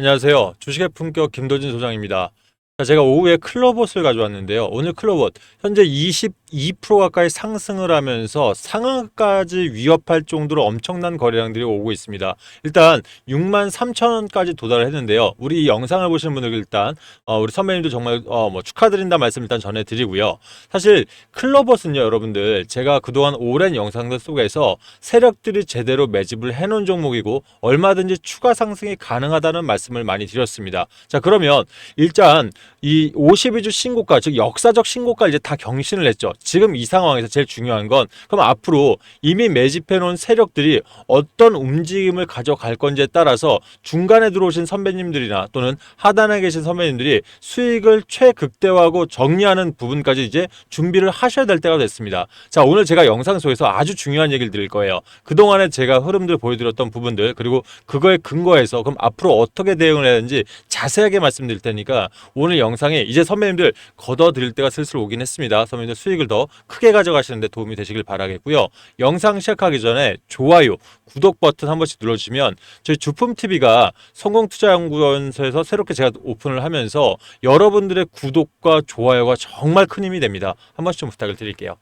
안녕하세요. 주식의 품격 김도진 소장입니다. 자, 제가 오후에 클로봇을 가져왔는데요. 오늘 클로봇 현재 22% 가까이 상승을 하면서 상한까지 위협할 정도로 엄청난 거래량들이 오고 있습니다. 일단 6만 3천 원까지 도달을 했는데요. 우리 이 영상을 보시는 분들 일단 어, 우리 선배님도 정말 어, 뭐 축하드린다 말씀 일단 전해드리고요. 사실 클로봇은요, 여러분들 제가 그동안 오랜 영상들 속에서 세력들이 제대로 매집을 해놓은 종목이고 얼마든지 추가 상승이 가능하다는 말씀을 많이 드렸습니다. 자, 그러면 일단 이 52주 신고가 즉 역사적 신고가 이제 다 경신을 했죠. 지금 이 상황에서 제일 중요한 건 그럼 앞으로 이미 매집해 놓은 세력들이 어떤 움직임을 가져갈 건지에 따라서 중간에 들어오신 선배님들이나 또는 하단에 계신 선배님들이 수익을 최극대화하고 정리하는 부분까지 이제 준비를 하셔야 될 때가 됐습니다. 자, 오늘 제가 영상 속에서 아주 중요한 얘기를 드릴 거예요. 그동안에 제가 흐름들 보여드렸던 부분들 그리고 그거에 근거해서 그럼 앞으로 어떻게 대응을 해야 되는지 자세하게 말씀드릴 테니까 오늘 영상에 이제 선배님들 걷어들일 때가 슬슬 오긴 했습니다. 선배님들 수익을 더 크게 가져가시는데 도움이 되시길 바라겠고요. 영상 시작하기 전에 좋아요, 구독 버튼 한 번씩 눌러주시면 저희 주품 TV가 성공투자연구원에서 새롭게 제가 오픈을 하면서 여러분들의 구독과 좋아요가 정말 큰 힘이 됩니다. 한 번씩 좀 부탁을 드릴게요.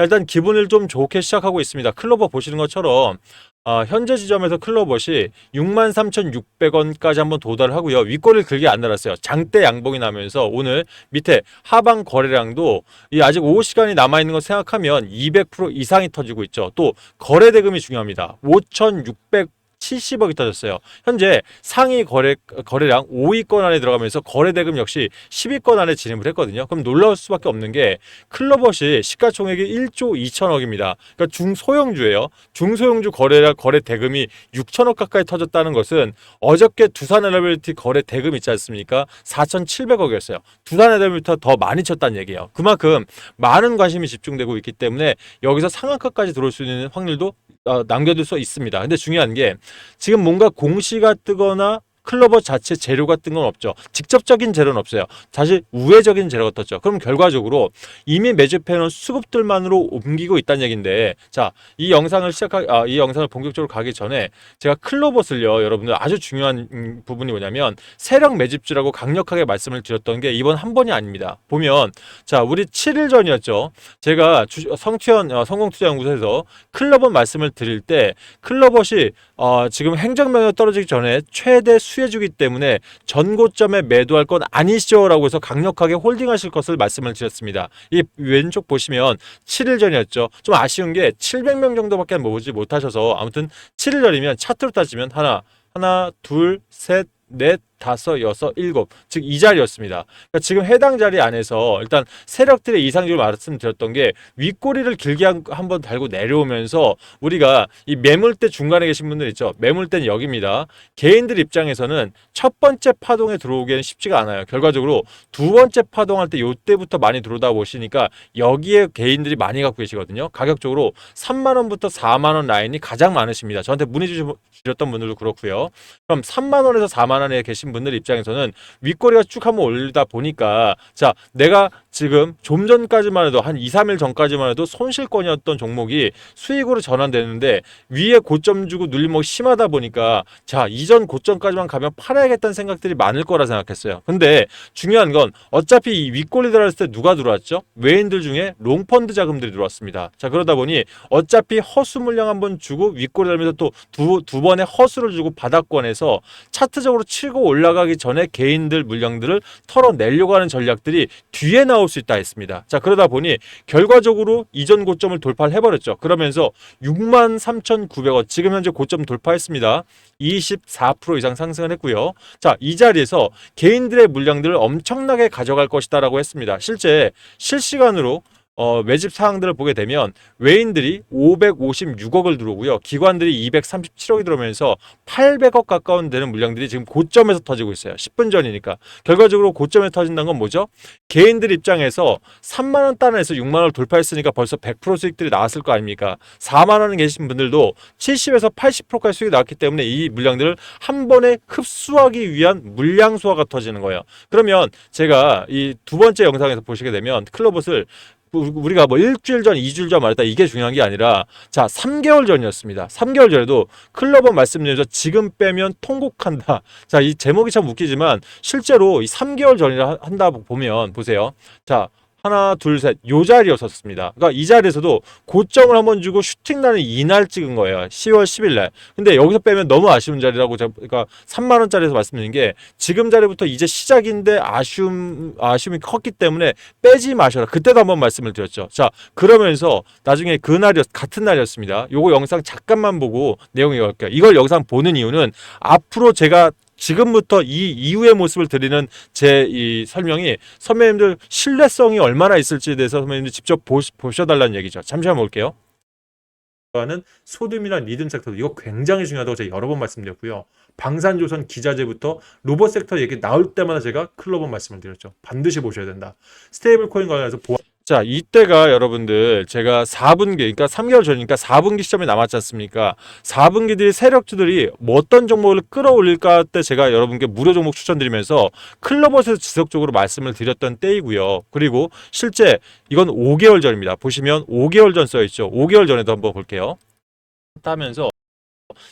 자, 일단 기분을 좀 좋게 시작하고 있습니다. 클로버 보시는 것처럼 아, 현재 지점에서 클로버시 63,600원까지 한번 도달을 하고요. 윗꼬리를 길게 안 날았어요. 장대 양봉이 나면서 오늘 밑에 하방 거래량도 이 아직 오후 시간이 남아 있는 거 생각하면 200% 이상이 터지고 있죠. 또 거래 대금이 중요합니다. 5,600 70억이 터졌어요. 현재 상위 거래 거래량 5위권 안에 들어가면서 거래 대금 역시 10위권 안에 진입을 했거든요. 그럼 놀라울 수밖에 없는 게 클로버시 시가총액이 1조 2천억입니다. 그러니까 중소형주예요. 중소형주 거래량 거래 대금이 6천억 가까이 터졌다는 것은 어저께 두산 엘리베이티 거래 대금 있지 않습니까? 4,700억이었어요. 두산 엘리베이터 더 많이 쳤다는 얘기예요. 그만큼 많은 관심이 집중되고 있기 때문에 여기서 상한가까지 들어올 수 있는 확률도 어, 남겨둘 수 있습니다. 근데 중요한 게 지금 뭔가 공시가 뜨거나 클로버 자체 재료가 뜬건 없죠. 직접적인 재료는 없어요. 사실 우회적인 재료가 떴죠. 그럼 결과적으로 이미 매집해놓은 수급들만으로 옮기고 있다는 얘기인데, 자, 이 영상을 시작하, 아, 이 영상을 본격적으로 가기 전에 제가 클로버슬요, 여러분들 아주 중요한 음, 부분이 뭐냐면 세력 매집주라고 강력하게 말씀을 드렸던 게 이번 한 번이 아닙니다. 보면, 자, 우리 7일 전이었죠. 제가 주, 성투현 어, 성공투자연구소에서 클로버 말씀을 드릴 때 클로버시 어, 지금 행정명령 떨어지기 전에 최대 수 혜주기 때문에 전고점에 매도할 건 아니시죠라고 해서 강력하게 홀딩하실 것을 말씀을 드렸습니다. 이 왼쪽 보시면 7일 전이었죠. 좀 아쉬운 게 700명 정도밖에 모으지 못하셔서 아무튼 7일 전이면 차트로 따지면 하나, 하나, 둘, 셋, 넷, 다섯, 여섯, 일곱, 즉 이 자리였습니다. 그러니까 지금 해당 자리 안에서 일단 세력들의 이상적으로 말씀드렸던 게 윗꼬리를 길게 한- 한번 달고 내려오면서 우리가 이 매물대 중간에 계신 분들 있죠. 매물대는 여기입니다. 개인들 입장에서는 첫 번째 파동에 들어오기에는 쉽지가 않아요. 결과적으로 두 번째 파동할 때 요때부터 많이 들어오다 보시니까 여기에 개인들이 많이 갖고 계시거든요. 가격적으로 3만 원부터 4만 원 라인이 가장 많으십니다. 저한테 문의 주셨던 분들도 그렇고요. 그럼 3만 원에서 4만 원에 계신 분들 입장에서는 윗꼬리가 쭉 한번 올리다 보니까 자 내가 지금 좀 전까지만 해도 한 2, 3일 전까지만 해도 손실권이었던 종목이 수익으로 전환되는데 위에 고점 주고 눌림목이 심하다 보니까 자 이전 고점까지만 가면 팔아야겠다는 생각들이 많을 거라 생각했어요. 근데 중요한 건 어차피 이 윗꼬리 들어왔을 때 누가 들어왔죠? 외인들 중에 롱펀드 자금들이 들어왔습니다. 자 그러다 보니 어차피 허수 물량 한번 주고 윗꼬리 달면서 또 두 두 번의 허수를 주고 바닥권에서 차트적으로 치고 올라 가기 전에 개인들 물량들을 털어내려고 하는 전략들이 뒤에 나올 수 있다 했습니다. 자 그러다 보니 결과적으로 이전 고점을 돌파를 해버렸죠. 그러면서 63,900원 지금 현재 고점 돌파했습니다. 24% 이상 상승을 했고요. 자, 이 자리에서 개인들의 물량들을 엄청나게 가져갈 것이다라고 했습니다. 실제 실시간으로 어, 매집 사항들을 보게 되면 외인들이 556억을 들어오고요. 기관들이 237억이 들어오면서 800억 가까운 되는 물량들이 지금 고점에서 터지고 있어요. 10분 전이니까. 결과적으로 고점에 터진다는 건 뭐죠? 개인들 입장에서 3만 원 단에서 6만 원을 돌파했으니까 벌써 100% 수익들이 나왔을 거 아닙니까? 4만 원에 계신 분들도 70에서 80%까지 수익이 나왔기 때문에 이 물량들을 한 번에 흡수하기 위한 물량 수화가 터지는 거예요. 그러면 제가 이 두 번째 영상에서 보시게 되면 클로봇을 우- 우리가 뭐 일주일 전, 이주일 전 말했다 이게 중요한 게 아니라 자 3개월 전이었습니다. 3개월 전에도 클럽은 말씀드려서 지금 빼면 통곡한다. 자 이 제목이 참 웃기지만 실제로 이 3개월 전이라 한다 보면 보세요. 자 하나 둘 셋 요 자리였었습니다. 그러니까 이 자리에서도 고점을 한번 주고 슈팅 나는 이날 찍은 거예요. 10월 10일 날. 근데 여기서 빼면 너무 아쉬운 자리라고 제가 그러니까 3만 원짜리에서 말씀드린 게 지금 자리부터 이제 시작인데 아쉬움 아쉬움이 컸기 때문에 빼지 마셔라. 그때도 한번 말씀을 드렸죠. 자 그러면서 나중에 그 날이었 같은 날이었습니다. 요거 영상 잠깐만 보고 내용이 이럴게요. 이걸 영상 보는 이유는 앞으로 제가 지금부터 이 이후의 모습을 드리는 제 이 설명이 선배님들 신뢰성이 얼마나 있을지에 대해서 선배님들 직접 보, 보셔달라는 얘기죠. 잠시만 볼게요. 하는 소돔이나 리듬 섹터 이거 굉장히 중요하다고 제가 여러 번 말씀드렸고요. 방산조선 기자재부터 로봇 섹터 얘기 나올 때마다 제가 클럽은 말씀을 드렸죠. 반드시 보셔야 된다. 스테이블 코인 관련해서 보아 자, 이때가 여러분들 제가 4분기 그러니까 3개월 전이니까 4분기 시점이 남았지 않습니까? 4분기들이 세력주들이 뭐 어떤 종목을 끌어올릴까 때 제가 여러분께 무료 종목 추천드리면서 클럽에서 지속적으로 말씀을 드렸던 때이고요. 그리고 실제 이건 5개월 전입니다. 보시면 5개월 전 써 있죠. 5개월 전에도 한번 볼게요. 따면서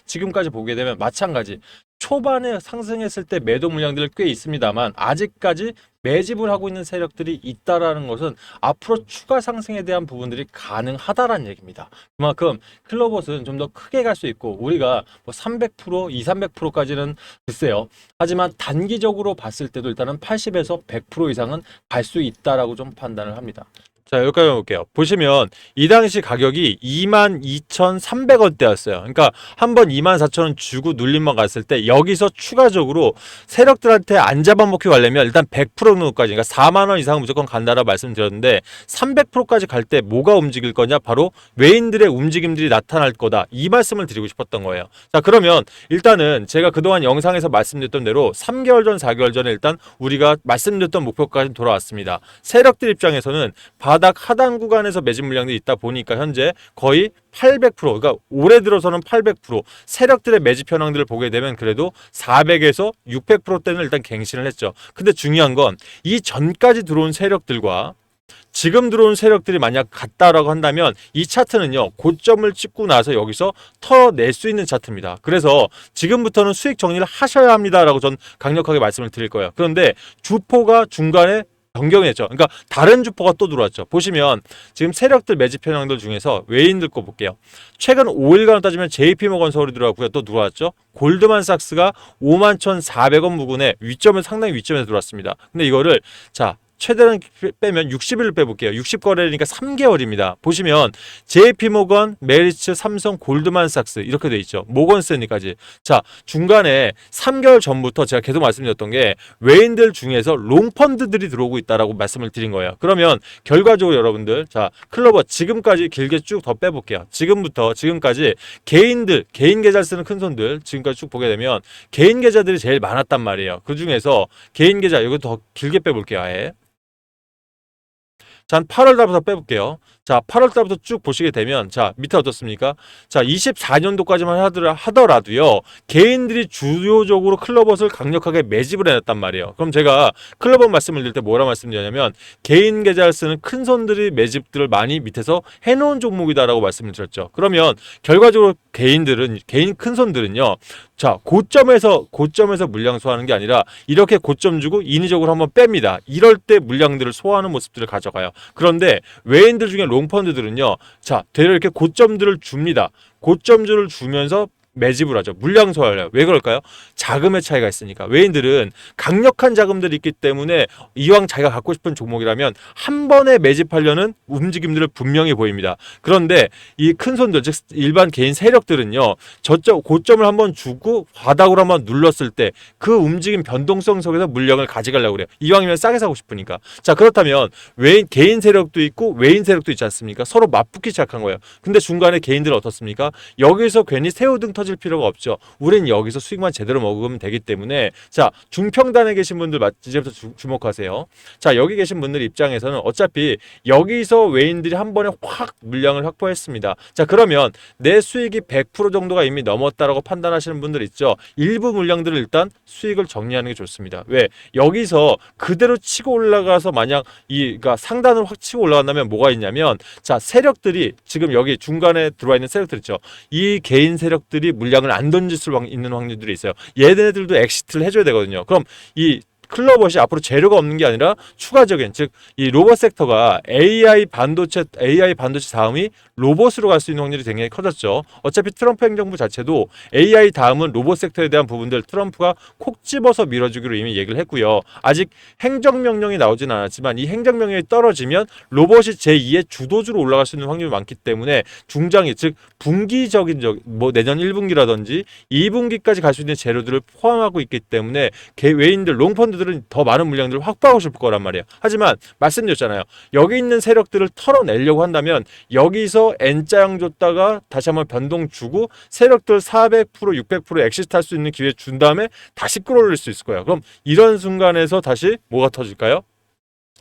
지금까지 보게 되면 마찬가지 초반에 상승했을 때 매도 물량들 꽤 있습니다만 아직까지 매집을 하고 있는 세력들이 있다라는 것은 앞으로 추가 상승에 대한 부분들이 가능하다라는 얘기입니다. 그만큼 클로봇은 좀더 크게 갈 수 있고 우리가 뭐 300%, 2, 300%까지는 글쎄요. 하지만 단기적으로 봤을 때도 일단은 80에서 100% 이상은 갈 수 있다라고 좀 판단을 합니다. 자, 여기까지 볼게요. 보시면 이 당시 가격이 22,300원대였어요. 그러니까 한 번 24,000원 주고 눌림만 갔을 때 여기서 추가적으로 세력들한테 안 잡아먹히고 가려면 일단 100% 정도까지 그러니까 4만 원 이상은 무조건 간다라고 말씀드렸는데 300%까지 갈 때 뭐가 움직일 거냐? 바로 외인들의 움직임들이 나타날 거다. 이 말씀을 드리고 싶었던 거예요. 자, 그러면 일단은 제가 그동안 영상에서 말씀드렸던 대로 3개월 전, 4개월 전에 일단 우리가 말씀드렸던 목표까지 돌아왔습니다. 세력들 입장에서는 바닥 하단 구간에서 매집 물량들이 있다 보니까 현재 거의 800% 그러니까 올해 들어서는 800% 세력들의 매집 현황들을 보게 되면 그래도 400에서 600%대는 일단 갱신을 했죠. 근데 중요한 건 이 전까지 들어온 세력들과 지금 들어온 세력들이 만약 같다라고 한다면 이 차트는요 고점을 찍고 나서 여기서 털어낼 수 있는 차트입니다. 그래서 지금부터는 수익 정리를 하셔야 합니다라고 전 강력하게 말씀을 드릴 거예요. 그런데 주포가 중간에 변경했죠. 그러니까 다른 주포가 또 들어왔죠. 보시면 지금 세력들 매집 현황들 중에서 외인들 거 볼게요. 최근 5일간 따지면 JP모건 서울이 들어왔고요. 또 들어왔죠. 골드만삭스가 51,400원 부근에 위점은 상당히 위점에서 들어왔습니다. 근데 이거를 자 최대는 빼면 60일을 빼볼게요. 60거래니까 3개월입니다. 보시면 JP모건, 메리츠, 삼성, 골드만삭스 이렇게 돼 있죠. 모건스탠리까지. 자 중간에 3개월 전부터 제가 계속 말씀드렸던 게 외인들 중에서 롱펀드들이 들어오고 있다라고 말씀을 드린 거예요. 그러면 결과적으로 여러분들 자 클로버 지금까지 길게 쭉 더 빼볼게요. 지금부터 지금까지 개인들 개인 계좌 쓰는 큰 손들 지금까지 쭉 보게 되면 개인 계좌들이 제일 많았단 말이에요. 그 중에서 개인 계좌 이거 더 길게 빼볼게요. 아예. 자, 한 8월 달부터 빼볼게요. 자, 8월 달부터 쭉 보시게 되면, 자, 밑에 어떻습니까? 자, 24년도까지만 하더라, 하더라도요, 개인들이 주요적으로 클럽옷을 강력하게 매집을 해놨단 말이에요. 그럼 제가 클럽옷 말씀을 드릴 때 뭐라 말씀드렸냐면, 개인 계좌를 쓰는 큰 손들이 매집들을 많이 밑에서 해놓은 종목이다라고 말씀을 드렸죠. 그러면 결과적으로 개인들은, 개인 큰 손들은요, 자, 고점에서, 고점에서 물량 소화하는 게 아니라, 이렇게 고점 주고 인위적으로 한번 뺍니다. 이럴 때 물량들을 소화하는 모습들을 가져가요. 그런데 외인들 중에 롱펀드들은요, 자, 되려 이렇게 고점들을 줍니다. 고점들을 주면서 매집을 하죠. 물량 소화를. 왜 그럴까요? 자금의 차이가 있으니까. 외인들은 강력한 자금들이 있기 때문에 이왕 자기가 갖고 싶은 종목이라면 한 번에 매집하려는 움직임들을 분명히 보입니다. 그런데 이 큰 손들, 즉 일반 개인 세력들은요, 저점 고점을 한번 주고 바닥으로 한번 눌렀을 때 그 움직임 변동성 속에서 물량을 가져가려고 그래요. 이왕이면 싸게 사고 싶으니까. 자 그렇다면 외인 개인 세력도 있고 외인 세력도 있지 않습니까? 서로 맞붙기 시작한 거예요. 근데 중간에 개인들은 어떻습니까? 여기서 괜히 새우등 터진 터질 필요가 없죠. 우린 여기서 수익만 제대로 먹으면 되기 때문에 자 중평단에 계신 분들 맞- 이제부터 주, 주목하세요. 자 여기 계신 분들 입장에서는 어차피 여기서 외인들이 한 번에 확 물량을 확보했습니다. 자 그러면 내 수익이 100% 정도가 이미 넘었다라고 판단하시는 분들 있죠. 일부 물량들을 일단 수익을 정리하는 게 좋습니다. 왜 여기서 그대로 치고 올라가서 만약 이 그러니까 상단을 확 치고 올라간다면 뭐가 있냐면 자 세력들이 지금 여기 중간에 들어와 있는 세력들 있죠. 이 개인 세력들이 물량을 안 던질 수 있는 확률들이 있어요. 얘네들도 엑시트를 해줘야 되거든요. 그럼 이 클로벗이 앞으로 재료가 없는 게 아니라 추가적인 즉 이 로봇 섹터가 AI 반도체 AI 반도체 다음이 로봇으로 갈 수 있는 확률이 굉장히 커졌죠. 어차피 트럼프 행정부 자체도 AI 다음은 로봇 섹터에 대한 부분들 트럼프가 콕 집어서 밀어주기로 이미 얘기를 했고요. 아직 행정 명령이 나오진 않았지만 이 행정 명령이 떨어지면 로봇이 제2의 주도주로 올라갈 수 있는 확률이 많기 때문에 중장기 즉 분기적인 적, 뭐 내년 1분기라든지 2분기까지 갈 수 있는 재료들을 포함하고 있기 때문에 개 외인들 롱펀드 들은 더 많은 물량들을 확보하고 싶을 거란 말이에요. 하지만 말씀드렸잖아요. 여기 있는 세력들을 털어내려고 한다면 여기서 N자형 줬다가 다시 한번 변동 주고 세력들 400% 600% 엑시트 할 수 있는 기회 준 다음에 다시 끌어올릴 수 있을 거예요. 그럼 이런 순간에서 다시 뭐가 터질까요?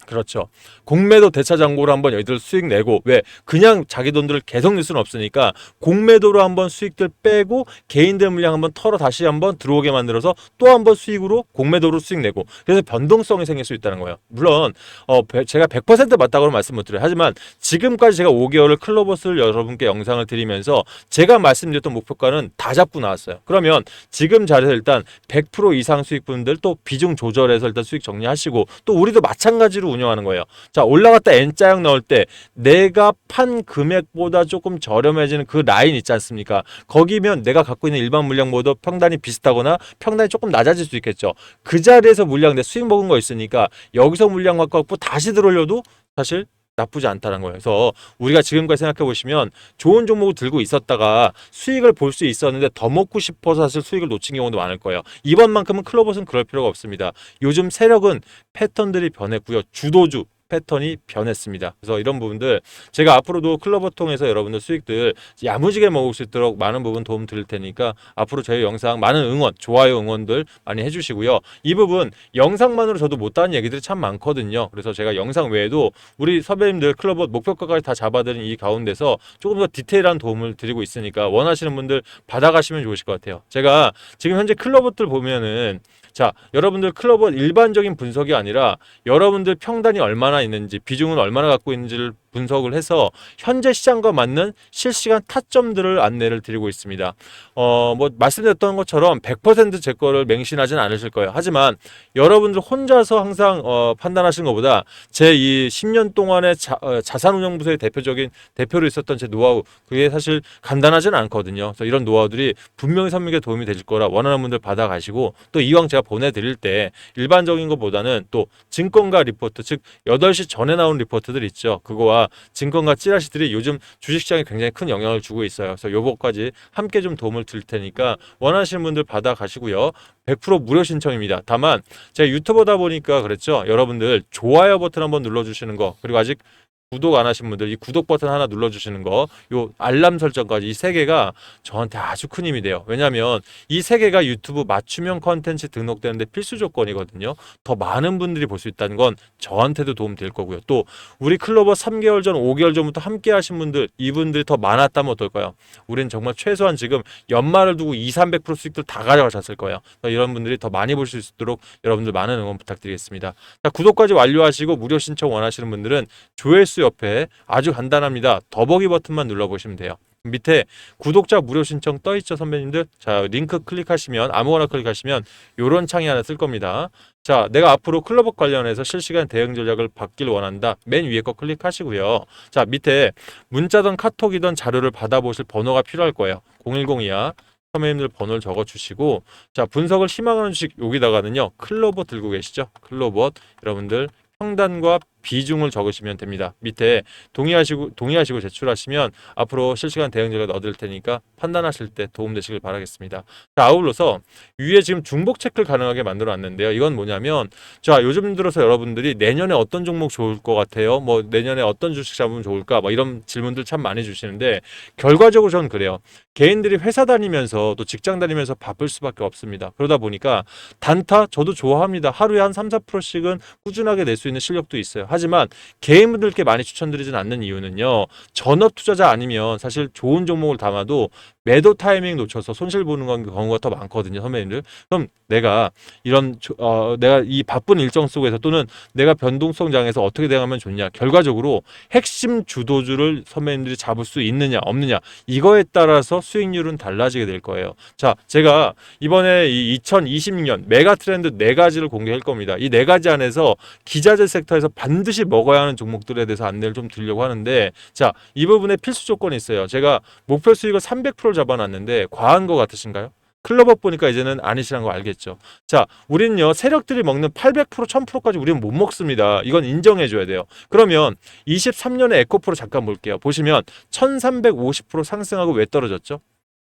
그렇죠. 공매도 대차 잔고로 한번 여기들 수익 내고 왜 그냥 자기 돈들을 계속 낼 수는 없으니까 공매도로 한번 수익들 빼고 개인들 물량 한번 털어 다시 한번 들어오게 만들어서 또 한번 수익으로 공매도로 수익 내고 그래서 변동성이 생길 수 있다는 거예요. 물론 어 배- 제가 100% 맞다고는 말씀 못 드려요. 하지만 지금까지 제가 5개월을 클로버스를 여러분께 영상을 드리면서 제가 말씀드렸던 목표가는 다 잡고 나왔어요. 그러면 지금 자리에서 일단 100% 이상 수익분들 또 비중 조절해서 일단 수익 정리하시고 또 우리도 마찬가지로 운영하는 거예요. 자 올라갔다 N자형 넣을 때 내가 판 금액보다 조금 저렴해지는 그 라인 있지 않습니까? 거기면 내가 갖고 있는 일반 물량보다 평단이 비슷하거나 평단이 조금 낮아질 수 있겠죠. 그 자리에서 물량 내 수익 먹은 거 있으니까 여기서 물량 갖고 다시 들어올려도 사실 나쁘지 않다는 거예요. 그래서 우리가 지금까지 생각해 보시면 좋은 종목을 들고 있었다가 수익을 볼 수 있었는데 더 먹고 싶어서 사실 수익을 놓친 경우도 많을 거예요. 이번만큼은 클로버스는 그럴 필요가 없습니다. 요즘 세력은 패턴들이 변했고요. 주도주 패턴이 변했습니다. 그래서 이런 부분들 제가 앞으로도 클로버 통해서 여러분들 수익들 야무지게 먹을 수 있도록 많은 부분 도움 드릴 테니까 앞으로 저희 영상 많은 응원, 좋아요 응원들 많이 해주시고요. 이 부분 영상만으로 저도 못하는 얘기들이 참 많거든요. 그래서 제가 영상 외에도 우리 선배님들 클로버 목표가까지 다 잡아드린 이 가운데서 조금 더 디테일한 도움을 드리고 있으니까 원하시는 분들 받아가시면 좋으실 것 같아요. 제가 지금 현재 클로버들 보면은 자 여러분들 클로버 일반적인 분석이 아니라 여러분들 평단이 얼마나 있는지 비중은 얼마나 갖고 있는지를 분석을 해서 현재 시장과 맞는 실시간 타점들을 안내를 드리고 있습니다. 어, 뭐 말씀드렸던 것처럼 100%제 거를 맹신하진 않으실 거예요. 하지만 여러분들 혼자서 항상 어, 판단하시는 것보다 제 이 10년 동안의 자, 어, 자산운용부서의 대표적인 대표로 있었던 제 노하우 그게 사실 간단하지는 않거든요. 그래서 이런 노하우들이 분명히 선민에 도움이 되실 거라 원하는 분들 받아가시고 또 이왕 제가 보내드릴 때 일반적인 것보다는 또 증권가 리포트 즉 8시 전에 나온 리포트들 있죠. 그거와 증권가 찌라시들이 요즘 주식시장에 굉장히 큰 영향을 주고 있어요. 그래서 요거까지 함께 좀 도움을 드릴 테니까 원하시는 분들 받아 가시고요. 100% 무료 신청입니다. 다만 제가 유튜버다 보니까 그랬죠. 여러분들 좋아요 버튼 한번 눌러주시는 거 그리고 아직 구독 안 하신 분들 이 구독 버튼 하나 눌러주시는 거, 요 알람 설정까지 이 세 개가 저한테 아주 큰 힘이 돼요. 왜냐하면 이 세 개가 유튜브 맞춤형 컨텐츠 등록되는데 필수 조건이거든요. 더 많은 분들이 볼 수 있다는 건 저한테도 도움 될 거고요. 또 우리 클로버 3개월 전, 5개월 전부터 함께 하신 분들 이분들이 더 많았다면 어떨까요? 우리는 정말 최소한 지금 연말을 두고 2, 300% 수익들 다 가져가셨을 거예요. 이런 분들이 더 많이 볼 수 있도록 여러분들 많은 응원 부탁드리겠습니다. 자, 구독까지 완료하시고 무료 신청 원하시는 분들은 조회수 옆에 아주 간단합니다. 더보기 버튼만 눌러보시면 돼요. 밑에 구독자 무료 신청 떠 있죠 선배님들? 자 링크 클릭하시면 아무거나 클릭하시면 요런 창이 하나 뜰 겁니다. 자 내가 앞으로 클럽업 관련해서 실시간 대응 전략을 받길 원한다. 맨 위에 거 클릭하시고요. 자 밑에 문자든 카톡이든 자료를 받아보실 번호가 필요할 거예요. 010이야. 선배님들 번호를 적어 주시고 자 분석을 희망하는 주식 여기다가는요 클로버 들고 계시죠? 클로버 여러분들 평단과 비중을 적으시면 됩니다. 밑에 동의하시고 동의하시고 제출하시면 앞으로 실시간 대응 전략 얻을 테니까 판단하실 때 도움 되시길 바라겠습니다. 자, 아울러서 위에 지금 중복 체크를 가능하게 만들어 놨는데요. 이건 뭐냐면 자, 요즘 들어서 여러분들이 내년에 어떤 종목 좋을 것 같아요? 뭐 내년에 어떤 주식 잡으면 좋을까? 뭐 이런 질문들 참 많이 주시는데 결과적으로 저는 그래요. 개인들이 회사 다니면서 또 직장 다니면서 바쁠 수밖에 없습니다. 그러다 보니까 단타 저도 좋아합니다. 하루에 한 3, 4%씩은 꾸준하게 낼 수 있는 실력도 있어요. 하지만 개인분들께 많이 추천드리진 않는 이유는요. 전업 투자자 아니면 사실 좋은 종목을 담아도 매도 타이밍 놓쳐서 손실 보는 건 경우가 더 많거든요, 선배님들. 그럼 내가 이런 조- 어, 내가 이 바쁜 일정 속에서 또는 내가 변동성 장에서 어떻게 대응하면 좋냐. 결과적으로 핵심 주도주를 선배님들이 잡을 수 있느냐 없느냐 이거에 따라서 수익률은 달라지게 될 거예요. 자, 제가 이번에 이 2026년 메가 트렌드 네 가지를 공개할 겁니다. 이 네 가지 안에서 기자재 섹터에서 반드시 먹어야 하는 종목들에 대해서 안내를 좀 드리려고 하는데 자, 이 부분에 필수 조건이 있어요. 제가 목표 수익을 300%를 잡아놨는데 과한 것 같으신가요? 클럽업 보니까 이제는 아니시란 거 알겠죠. 자, 우리는요, 세력들이 먹는 800%, 1000%까지 우리는 못 먹습니다. 이건 인정해줘야 돼요. 그러면 23년에 에코프로 잠깐 볼게요. 보시면 1350% 상승하고 왜 떨어졌죠?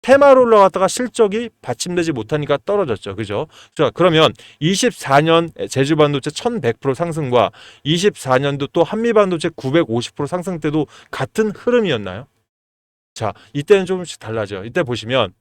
테마로 올라갔다가 실적이 받침되지 못하니까 떨어졌죠. 그죠? 자, 그러면 24년 제주 반도체 1100% 상승과 24년도 또 한미 반도체 950% 상승 때도 같은 흐름이었나요? 자, 이때는 조금씩 달라져요. 이때 보시면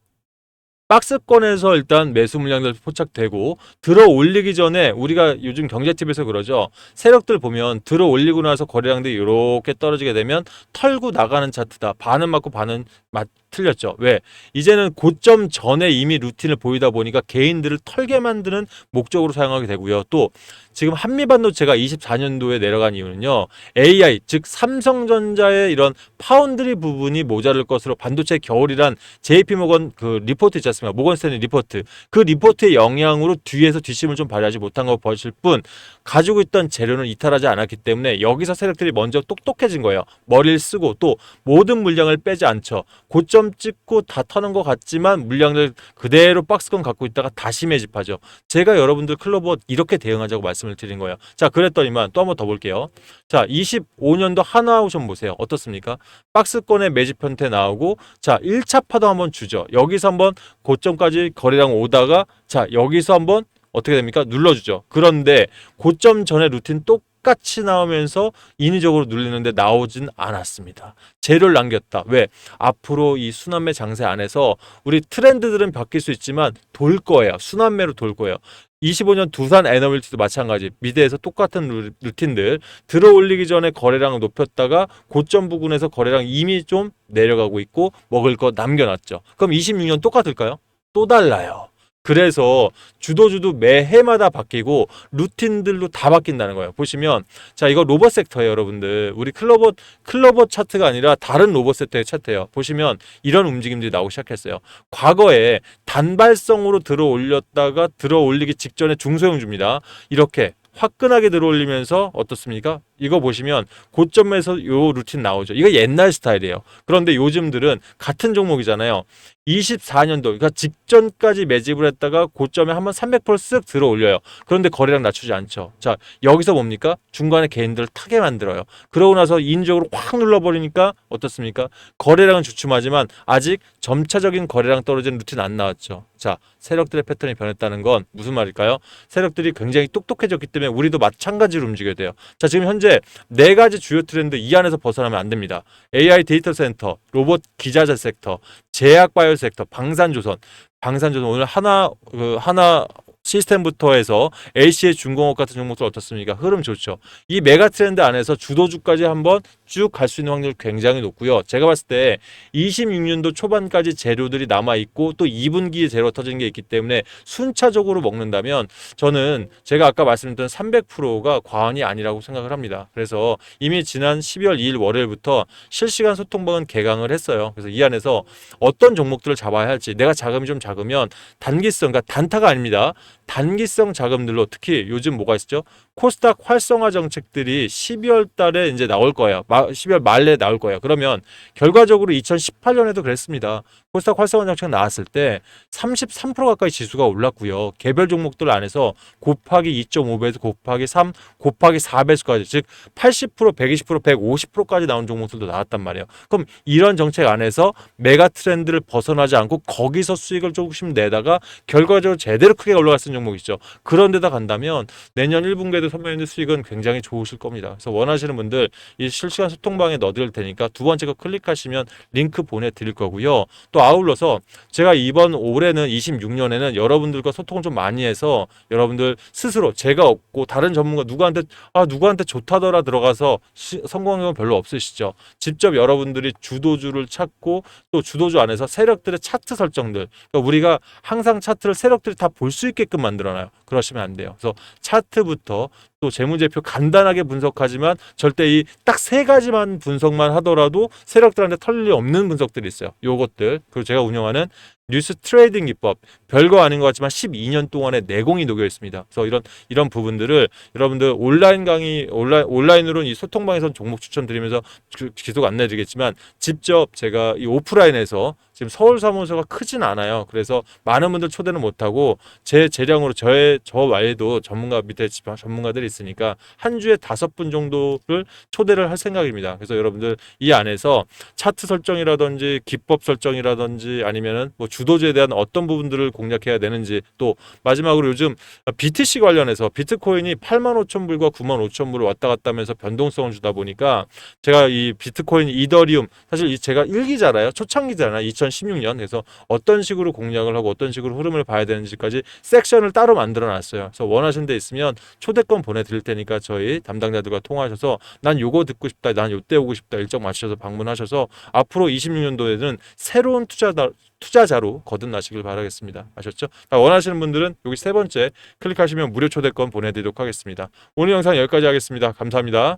박스권에서 일단 매수 물량들 포착되고 들어 올리기 전에 우리가 요즘 경제팁에서 그러죠. 세력들 보면 들어 올리고 나서 거래량들이 이렇게 떨어지게 되면 털고 나가는 차트다. 반은 맞고 반은 맞 틀렸죠. 왜? 이제는 고점 전에 이미 루틴을 보이다 보니까 개인들을 털게 만드는 목적으로 사용하게 되고요. 또 지금 한미반도체가 24년도에 내려간 이유는요. AI 즉 삼성전자의 이런 파운드리 부분이 모자랄 것으로 반도체 겨울이란 JP 모건 그 리포트 있지 않습니까? 모건 스탠리 리포트. 그 리포트의 영향으로 뒤에서 뒷심을 좀 발휘하지 못한 거 보실 뿐 가지고 있던 재료는 이탈하지 않았기 때문에 여기서 세력들이 먼저 똑똑해진 거예요. 머리를 쓰고 또 모든 물량을 빼지 않죠. 고점 찍고 다 터는 것 같지만 물량을 그대로 박스권 갖고 있다가 다시 매집하죠. 제가 여러분들 클로버 이렇게 대응하자고 말씀을 드린 거예요. 자, 그랬더니만 또 한 번 더 볼게요. 자, 25년도 하나오션 보세요. 어떻습니까? 박스권의 매집 형태 나오고 자, 1차 파도 한번 주죠. 여기서 한번 고점까지 거래량 오다가 자, 여기서 한번 어떻게 됩니까? 눌러주죠. 그런데 고점 전에 루틴 똑 같이 나오면서 인위적으로 눌리는데 나오진 않았습니다. 재료를 남겼다. 왜? 앞으로 이 순환매 장세 안에서 우리 트렌드들은 바뀔 수 있지만 돌 거예요. 순환매로 돌 거예요. 25년 두산 에너빌티도 마찬가지 미대에서 똑같은 루- 루틴들 들어 올리기 전에 거래량을 높였다가 고점 부근에서 거래량 이미 좀 내려가고 있고 먹을 거 남겨놨죠. 그럼 26년 똑같을까요? 또 달라요. 그래서 주도주도 매 해마다 바뀌고 루틴들로 다 바뀐다는 거예요. 보시면 자 이거 로봇 섹터예요, 여러분들. 우리 클로버 클로버 차트가 아니라 다른 로봇 섹터의 차트예요. 보시면 이런 움직임들이 나오기 시작했어요. 과거에 단발성으로 들어 올렸다가 들어 올리기 직전에 중소형주입니다. 이렇게 화끈하게 들어 올리면서 어떻습니까? 이거 보시면 고점에서 요 루틴 나오죠. 이거 옛날 스타일이에요. 그런데 요즘들은 같은 종목이잖아요. 24년도 그러니까 직전까지 매집을 했다가 고점에 한번 300%쓱 들어 올려요. 그런데 거래량 낮추지 않죠. 자, 여기서 뭡니까? 중간에 개인들을 타게 만들어요. 그러고 나서 인적으로 확 눌러 버리니까 어떻습니까? 거래량은 주춤하지만 아직 점차적인 거래량 떨어지는 루틴 안 나왔죠. 자, 세력들의 패턴이 변했다는 건 무슨 말일까요? 세력들이 굉장히 똑똑해졌기 때문에 우리도 마찬가지로 움직여야 돼요. 자, 지금 현재 네 가지 주요 트렌드 이 안에서 벗어나면 안 됩니다. AI 데이터 센터, 로봇 기자재 섹터, 제약 바이오 섹터, 방산조선, 방산조선 오늘 하나 그 하나 시스템부터 해서 LC의 중공업 같은 종목들 어떻습니까? 흐름 좋죠. 이 메가 트렌드 안에서 주도주까지 한번 쭉 갈 수 있는 확률 굉장히 높고요. 제가 봤을 때 26년도 초반까지 재료들이 남아 있고 또 2분기에 재료 터진 게 있기 때문에 순차적으로 먹는다면 저는 제가 아까 말씀드렸던 300%가 과언이 아니라고 생각을 합니다. 그래서 이미 지난 12월 2일 월요일부터 실시간 소통방은 개강을 했어요. 그래서 이 안에서 어떤 종목들을 잡아야 할지 내가 자금이 좀 작으면 단기성, 그러니까 단타가 아닙니다. 단기성 자금들로 특히 요즘 뭐가 있죠? 코스닥 활성화 정책들이 12월 달에 이제 나올 거예요. 마- 12월 말에 나올 거예요. 그러면 결과적으로 2018년에도 그랬습니다. 코스닥 활성화 정책 나왔을 때 33% 가까이 지수가 올랐고요. 개별 종목들 안에서 곱하기 2.5배에서 곱하기 3, 곱하기 4배수까지 즉 80%, 120%, 150%까지 나온 종목들도 나왔단 말이에요. 그럼 이런 정책 안에서 메가 트렌드를 벗어나지 않고 거기서 수익을 조금씩 내다가 결과적으로 제대로 크게 올라갈 수 있는 종목 있죠. 그런 데다 간다면 내년 1분기에도 선배님들 수익은 굉장히 좋으실 겁니다. 그래서 원하시는 분들 이 실시간 소통방에 넣어드릴 테니까 두 번째 거 클릭하시면 링크 보내드릴 거고요. 또 아울러서 제가 이번 올해는 26년에는 여러분들과 소통을 좀 많이 해서 여러분들 스스로 제가 없고 다른 전문가 누구한테 아 누구한테 좋다더라 들어가서 경우 별로 없으시죠. 직접 여러분들이 주도주를 찾고 또 주도주 안에서 세력들의 차트 설정들 그러니까 우리가 항상 차트를 세력들이 다 볼 수 있게끔 만들어놔요. 그러시면 안 돼요. 그래서 차트부터 또 재무제표 간단하게 분석하지만 절대 이 딱 세 가지만 분석만 하더라도 세력들한테 털릴 리 없는 분석들이 있어요. 요것들 그리고 제가 운영하는 뉴스 트레이딩 기법 별거 아닌 것 같지만 12년 동안의 내공이 녹여 있습니다. 그래서 이런 이런 부분들을 여러분들 온라인 강의 온라인 온라인으로는 이 소통방에서 종목 추천 드리면서 그- 계속 안내드리겠지만 직접 제가 이 오프라인에서 지금 서울 사무소가 크진 않아요. 그래서 많은 분들 초대는 못하고 제 재량으로 저의 저 외에도 전문가 밑에 집- 전문가들이 있으니까 한 주에 다섯 분 정도를 초대를 할 생각입니다. 그래서 여러분들 이 안에서 차트 설정이라든지 기법 설정이라든지 아니면은 뭐 주도주에 대한 어떤 부분들을 공략해야 되는지 또 마지막으로 요즘 BTC 관련해서 비트코인이 8만 5천 불과 9만 5천 불을 왔다 갔다 하면서 변동성을 주다 보니까 제가 이 비트코인 이더리움 사실 이 제가 일기잖아요. 초창기잖아요. 2016년. 그래서 어떤 식으로 공략을 하고 어떤 식으로 흐름을 봐야 되는지까지 섹션을 따로 만들어 놨어요. 그래서 원하시는 데 있으면 초대권 보내 드릴 테니까 저희 담당자들과 통화하셔서 난 요거 듣고 싶다. 난 요때 오고 싶다. 일정 맞추셔서 방문하셔서 앞으로 26년도에는 새로운 투자다 투자자로 거듭나시길 바라겠습니다. 아셨죠? 자, 원하시는 분들은 여기 세 번째 클릭하시면 무료 초대권 보내드리도록 하겠습니다. 오늘 영상 여기까지 하겠습니다. 감사합니다.